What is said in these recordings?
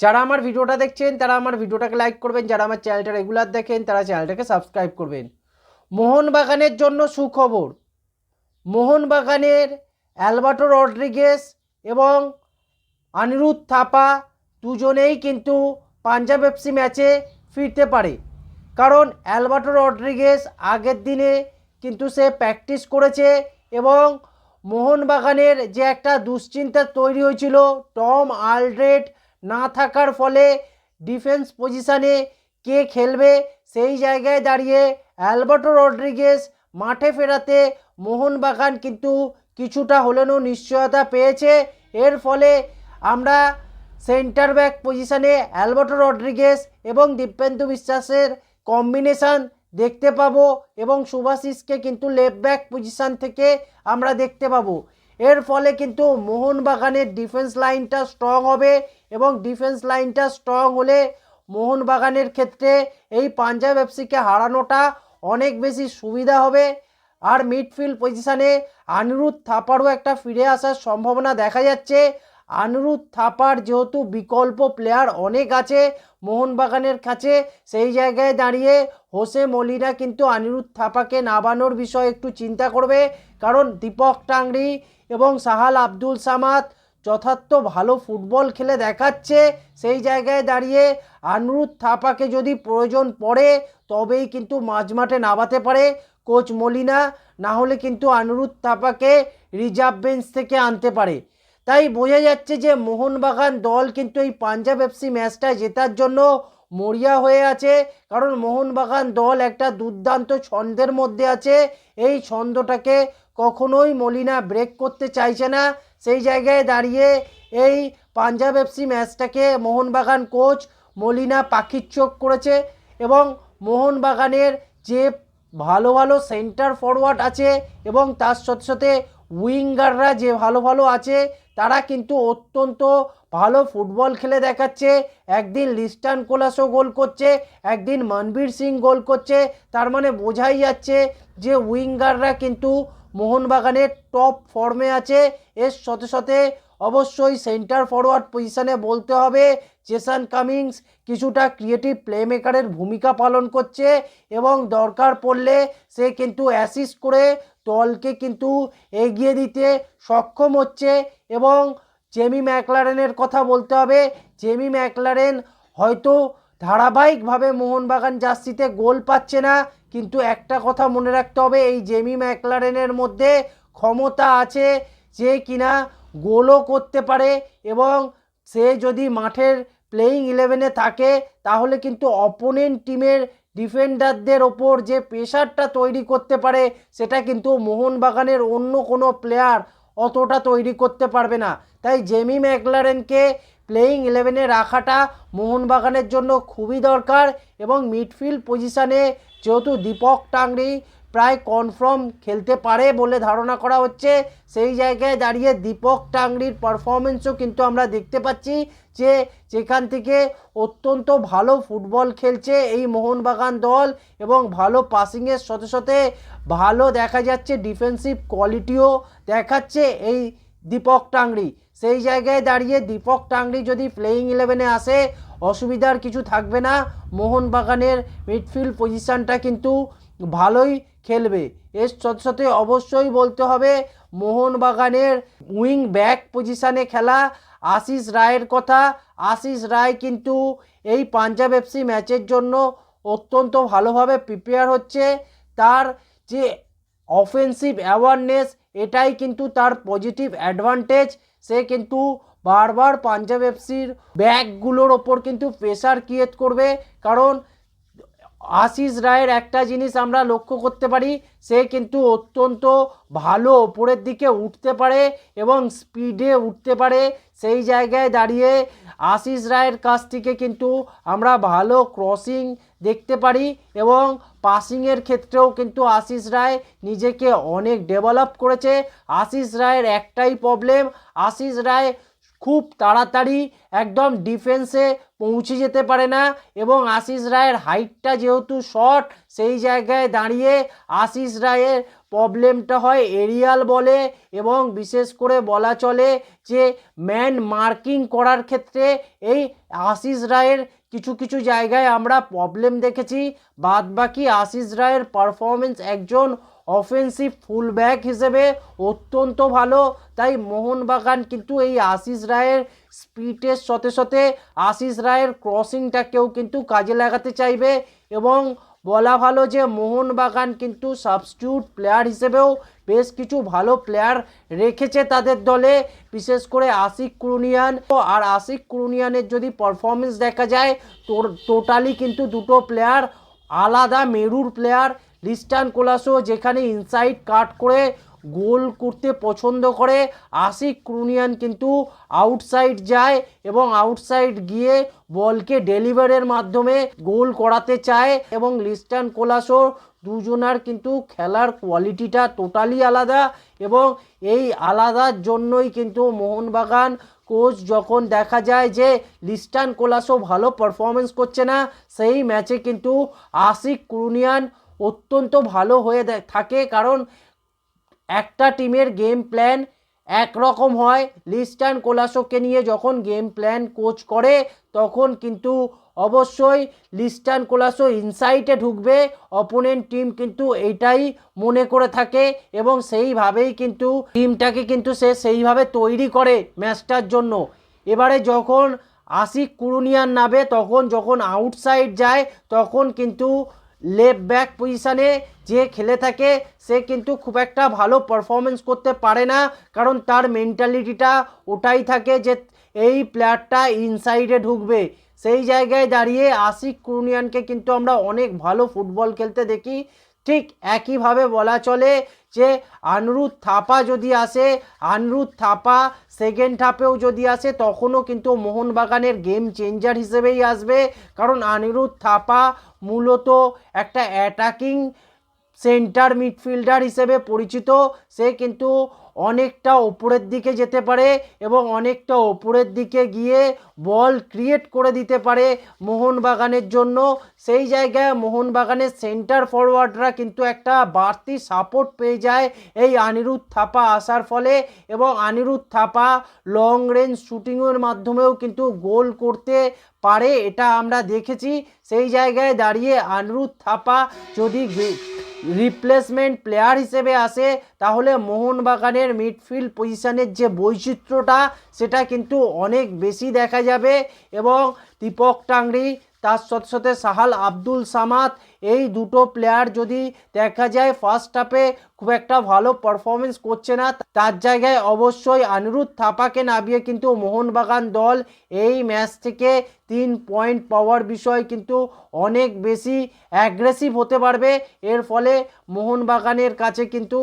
যারা আমার ভিডিওটা দেখছেন, তারা আমার ভিডিওটাকে লাইক করবেন, যারা আমার চ্যানেলটা রেগুলার দেখেন, তারা চ্যানেলটাকে সাবস্ক্রাইব করবেন। মোহনবাগানের জন্য সুখবর, মোহনবাগানের অ্যালবার্টো রড্রিগেস এবং অনিরুদ্ধ থাপা দুজনেই কিন্তু পাঞ্জাব এফসি ম্যাচে ফিরতে পারে। কারণ অ্যালবার্টো রড্রিগেস আগের দিনে কিন্তু সে প্র্যাকটিস করেছে এবং মোহনবাগানের যে একটা দুশ্চিন্তা তৈরি হয়েছিল, টম আলড্রেড না থাকার ফলে ডিফেন্স পজিশানে কে খেলবে, সেই জায়গায় দাঁড়িয়ে অ্যালবার্টো রড্রিগেস মাঠে ফেরাতে মোহনবাগান কিন্তু কিছুটা হলেও নিশ্চয়তা পেয়েছে। এর ফলে আমরা সেন্টার ব্যাক পজিশানে অ্যালবার্টো রড্রিগেস এবং দিব্যেন্দু বিশ্বাসের কম্বিনেশান দেখতে পাবো এবং সুভাশিসকে কিন্তু লেফট ব্যাক পজিশান থেকে আমরা দেখতে পাবো। এর ফলে কিন্তু মোহনবাগানের ডিফেন্স লাইনটা স্ট্রং হবে এবং ডিফেন্স লাইনটা স্ট্রং হলে মোহনবাগানের ক্ষেত্রে এই পাঞ্জাব এফসিকে হারানোটা অনেক বেশি সুবিধা হবে। আর মিডফিল্ড পজিশানে আনিরুদ্ধ থাপারও একটা ফিরে আসার সম্ভাবনা দেখা যাচ্ছে। আনিরুদ্ধ থাপার যেহেতু বিকল্প প্লেয়ার অনেক আছে মোহনবাগানের কাছে, সেই জায়গায় দাঁড়িয়ে হোসে মলিনা কিন্তু অনিরুদ্ধ থাপাকে নামানোর বিষয়ে একটু চিন্তা করবে। কারণ দীপক টাংরি এবং সাহাল আব্দুল সামাদ যথার্থ ভালো ফুটবল খেলে দেখাচ্ছে। সেই জায়গায় দাঁড়িয়ে আনিরুদ্ধ থাপাকে যদি প্রয়োজন পড়ে, তবেই কিন্তু মাঝমাঠে নামাতে পারে কোচ মলিনা। না হলে কিন্তু অনিরুদ্ধ থাপাকে রিজার্ভ বেঞ্চ থেকে আনতে পারে। তাই বোঝা যাচ্ছে যে মোহনবাগান দল কিন্তু এই পাঞ্জাব এফসি ম্যাচটা জেতার জন্য মরিয়া হয়ে আছে। কারণ মোহনবাগান দল একটা দুর্দান্ত ছন্দের মধ্যে আছে। এই ছন্দটাকে কখনোই মলিনা ব্রেক করতে চাইছে না। সেই জায়গায় দাঁড়িয়ে এই পাঞ্জাব এফসি ম্যাচটাকে মোহনবাগান কোচ মলিনা পাখির চোখ করেছে এবং মোহনবাগানের যে ভালো ভালো সেন্টার ফরওয়ার্ড আছে এবং তার সাথে সাথে উইঙ্গাররা যে ভালো ভালো আছে, তারা কিন্তু অত্যন্ত ভালো ফুটবল খেলে দেখাচ্ছে। একদিন লিস্টান কোলাসও গোল করছে, একদিন মনবীর সিং গোল করছে। তার মানে বোঝাই যাচ্ছে যে উইঙ্গাররা কিন্তু মোহনবাগানের টপ ফর্মে আছে। এর সাথে সাথে অবশ্যই সেন্টার ফরওয়ার্ড পজিশানে বলতে হবে, জেসান কামিংস কিছুটা ক্রিয়েটিভ প্লেমেকারের ভূমিকা পালন করছে এবং দরকার পড়লে সে কিন্তু অ্যাসিস্ট করে দলকে কিন্তু এগিয়ে দিতে সক্ষম হচ্ছে এবং জেমি ম্যাকলারেনের কথা বলতে হবে। জেমি ম্যাকলারেন হয়তো ধারাবাহিকভাবে মোহনবাগান জার্সিতে গোল পাচ্ছে না কিন্তু একটা কথা মনে রাখতে হবে, এই জেমি ম্যাকলারেনের মধ্যে ক্ষমতা আছে যে কিনা গোলও করতে পারে এবং সে যদি মাঠের প্লেয়িং ইলেভেনে থাকে, তাহলে কিন্তু অপোনেন্ট টিমের ডিফেন্ডারদের ওপর যে প্রেশারটা তৈরি করতে পারে, সেটা কিন্তু মোহনবাগানের অন্য কোনো প্লেয়ার অতটা তৈরি করতে পারবে না। তাই জেমি ম্যাকলারেনকে প্লেয়িং ইলেভেনে রাখাটা মোহনবাগানের জন্য খুবই দরকার এবং মিডফিল্ড পজিশানে যেহেতু দীপক টাংরি প্রায় কনফার্ম খেলতে পারে বলে ধারণা করা হচ্ছে, সেই জায়গায় দাঁড়িয়ে দীপক টাংরির পারফরমেন্সও কিন্তু আমরা দেখতে পাচ্ছি যে যেখান থেকে অত্যন্ত ভালো ফুটবল খেলছে এই মোহনবাগান দল এবং ভালো পাসিংয়ের সাথে সাথে ভালো দেখা যাচ্ছে ডিফেন্সিভ কোয়ালিটিও দেখাচ্ছে এই দীপক টাংরি সেই জায়গায় দাঁড়িয়ে দীপক টাংরি যদি প্লেয়িং ইলেভেনে আসে, অসুবিধার কিছু থাকবে না। মোহনবাগানের মিডফিল্ড পজিশানটা কিন্তু ভালোই খেলবে। এর সাথে সাথে অবশ্যই বলতে হবে, মোহনবাগানের উইং ব্যাক পজিশানে খেলা আশিস রায়ের কথা। আশিস রায় কিন্তু এই পাঞ্জাব এফসি ম্যাচের জন্য অত্যন্ত ভালোভাবে প্রিপেয়ার হচ্ছে। তার যে অফেন্সিভ অ্যাওয়ারনেস এটাই কিন্তু তার পজিটিভ অ্যাডভান্টেজ সে কিন্তু বারবার পাঞ্জাব এফসির ব্যাগগুলোর ওপর কিন্তু প্রেশার ক্রিয়েট করবে। কারণ আশিস রায়ের একটা জিনিস আমরা লক্ষ্য করতে পারি, সে কিন্তু অত্যন্ত ভালো ওপরের দিকে উঠতে পারে এবং স্পিডে উঠতে পারে। সেই জায়গায় দাঁড়িয়ে আশিস রায়ের কাছ থেকে কিন্তু আমরা ভালো ক্রসিং দেখতে পারি এবং পাসিংয়ের ক্ষেত্রেও কিন্তু আশিস রায় নিজেকে অনেক ডেভেলপ করেছে। আশিস রায়ের একটাই প্রবলেম আশিস রায় খুব তাড়াতাড়ি একদম ডিফেন্সে পৌঁছে যেতে পারে না এবং আশিস রায়ের হাইটটা যেহেতু শর্ট সেই জায়গায় দাঁড়িয়ে আশিস রায়ের প্রবলেমটা হয় এরিয়াল বলে এবং বিশেষ করে বলা চলে যে ম্যান মার্কিং করার ক্ষেত্রে এই আশিস রায়ের কিছু কিছু জায়গায় আমরা প্রবলেম দেখেছি। বাদ বাকি আশিস রায়ের পারফরমেন্স একজন অফেন্সিভ ফুলব্যাক হিসেবে অত্যন্ত ভালো। তাই মোহনবাগান কিন্তু এই আশিস রায়ের স্পিডের সাথে সাথে আশিস রায়ের ক্রসিংটাকেও কিন্তু কাজে লাগাতে চাইবে এবং বলা ভালো যে মোহনবাগান কিন্তু সাবস্টিউট প্লেয়ার হিসেবেও বেশ কিছু ভালো প্লেয়ার রেখেছে তাদের দলে, বিশেষ করে আশিক কুরুনিয়ান। আর আশিক কুরুনিয়ানের যদি পারফরমেন্স দেখা যায় টোটালি কিন্তু দুটো প্লেয়ার আলাদা মেরুর প্লেয়ার লিস্টান কোলাসো যেখানে ইনসাইড কাট করে গোল করতে পছন্দ করে, আশিক ক্রুনিয়ান কিন্তু আউটসাইড যায় এবং আউটসাইড গিয়ে বলকে ডেলিভারের মাধ্যমে গোল করাতে চায় এবং লিস্টান কোলাসো দুজনার কিন্তু খেলার কোয়ালিটিটা টোটালি আলাদা এবং এই আলাদার জন্যই কিন্তু মোহনবাগান কোচ যখন দেখা যায় যে লিস্টান কোলাসো ভালো পারফরমেন্স করছে না, সেই ম্যাচে কিন্তু আশিক ক্রুনিয়ান অত্যন্ত ভালো হয়ে থাকে কারণ একটা টিমের গেম প্ল্যান একরকম হয়। লিস্টান কোলাসোকে নিয়ে যখন গেম প্ল্যান কোচ করে, তখন কিন্তু অবশ্যই লিস্টান কোলাসো ইনসাইটে ঢুকবে। অপোনেন্ট টিম কিন্তু এইটাই মনে করে থাকে এবং সেইভাবেই কিন্তু টিমটাকে কিন্তু সে সেইভাবে তৈরি করে ম্যাচটার জন্য। এবারে যখন আশিক কুরুনিয়ান নাবে তখন যখন আউটসাইড যায়, তখন কিন্তু লেফট ব্যাক পজিশানে যে খেলে থাকে, সে কিন্তু খুব একটা ভালো পারফরমেন্স করতে পারে না। কারণ তার মেন্টালিটিটা ওটাই থাকে যে এই প্লেয়ারটা ইনসাইডে ঢুকবে। সেই জায়গায় দাঁড়িয়ে আশিক কুরুনিয়ানকে কিন্তু আমরা অনেক ভালো ফুটবল খেলতে দেখি। ঠিক একইভাবে বলা চলে যে আনরুদ থাপা যদি আসে আনরুদ থাপা সেকেন্ড হাফেও যদি আসে, তখনও কিন্তু মোহনবাগানের গেম চেঞ্জার হিসেবেই আসবে। কারণ আনিরুদ্ধ থাপা মূলত একটা অ্যাটাকিং সেন্টার মিডফিল্ডার হিসেবে পরিচিত। সে কিন্তু অনেকটা ওপরের দিকে যেতে পারে এবং অনেকটা ওপরের দিকে গিয়ে বল ক্রিয়েট করে দিতে পারে মোহনবাগানের জন্য। সেই জায়গায় মোহনবাগানের সেন্টার ফরওয়ার্ডরা কিন্তু একটা বাড়তি সাপোর্ট পেয়ে যায় এই আনিরুদ্ধ থাপা আসার ফলে এবং আনিরুদ্ধ থাপা লং রেঞ্জ শুটিংয়ের মাধ্যমেও কিন্তু গোল করতে পারে, এটা আমরা দেখেছি। সেই জায়গায় দাঁড়িয়ে আনিরুদ্ধ থাপা যদি রিপ্লেসমেন্ট প্লেয়ার হিসেবে আসে, তাহলে মোহনবাগানের মিডফিল্ড পজিশানের যে বৈচিত্র্যটা, সেটা কিন্তু অনেক বেশি দেখা যাবে এবং দীপক টাংরি তার সাথে সাথে সাহাল আব্দুল সামাদ, এই দুটো প্লেয়ার যদি দেখা যায় ফার্স্ট হাফে খুব একটা ভালো পারফরমেন্স করছে না, তার জায়গায় অবশ্যই আনিরুদ্ধ থাপাকে নামিয়ে কিন্তু মোহনবাগান দল এই ম্যাচ থেকে তিন পয়েন্ট পাওয়ার বিষয় কিন্তু অনেক বেশি অ্যাগ্রেসিভ হতে পারবে। এর ফলে মোহনবাগানের কাছে কিন্তু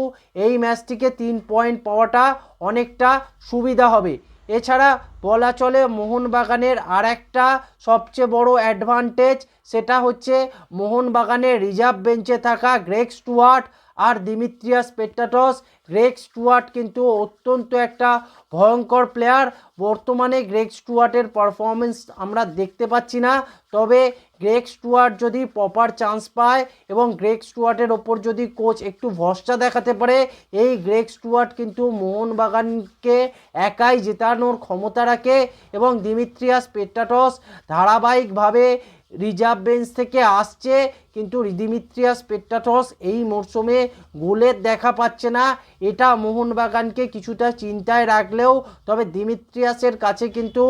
এই ম্যাচটিকে তিন পয়েন্ট পাওয়াটা অনেকটা সুবিধা হবে। এছাড়া বলা চলে মোহনবাগানের আর একটা সবচেয়ে বড় অ্যাডভান্টেজ সেটা হচ্ছে মোহনবাগানের রিজার্ভ বেঞ্চে থাকা গ্রেক স্টুয়ার্ট আর দিমিত্রিয়াস পেট্টাটস গ্রেক স্টুয়ার্ট কিন্তু অত্যন্ত একটা ভয়ঙ্কর প্লেয়ার বর্তমানে গ্রেক স্টুয়ার্টের পারফরমেন্স আমরা দেখতে পাচ্ছি না। তবে গ্রেক স্টুয়ার্ট যদি প্রপার চান্স পায় এবং গ্রেক স্টুয়ার্টের ওপর যদি কোচ একটু ভরসা দেখাতে পারে, এই গ্রেক স্টুয়ার্ট কিন্তু মোহনবাগানকে একাই জেতানোর ক্ষমতা রাখে এবং দিমিত্রিয়াস পেট্টাটস ধারাবাহিকভাবে রিজার্ভ বেঞ্চ থেকে আসছে, কিন্তু দিমিত্রিয়াস পেট্টাটস এই মরশুমে গোলের দেখা পাচ্ছে না। এটা মোহনবাগানকে কিছুটা চিন্তায় রাখলেও, তবে দিমিত্রিয়াসের কাছে কিন্তু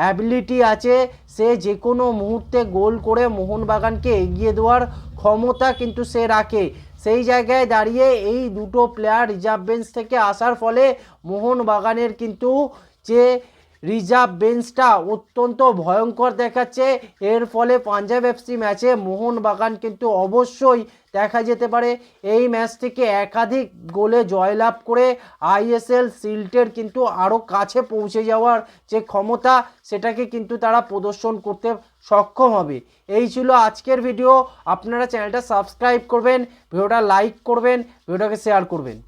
অ্যাবিলিটি আছে। সে যে কোনো মুহূর্তে গোল করে মোহনবাগানকে এগিয়ে দেওয়ার ক্ষমতা কিন্তু সে রাখে। সেই জায়গায় দাঁড়িয়ে এই দুটো প্লেয়ার রিজার্ভ বেঞ্চ থেকে আসার ফলে মোহনবাগানের কিন্তু যে রিজার্ভ বেঞ্চটা অত্যন্ত ভয়ঙ্কর দেখাচ্ছে। এর ফলে পাঞ্জাব এফসি ম্যাচে মোহনবাগান কিন্তু অবশ্যই দেখা যেতে পারে। এই ম্যাচ থেকে একাধিক গোলে জয়লাভ করে আইএসএল সিল্টের কিন্তু আরও কাছে পৌঁছে যাওয়ার যে ক্ষমতা, সেটাকে কিন্তু তারা প্রদর্শন করতে সক্ষম হবে। এই ছিল আজকের ভিডিও। আপনারা চ্যানেলটা সাবস্ক্রাইব করবেন, ভিডিওটা লাইক করবেন, ভিডিওটাকে শেয়ার করবেন।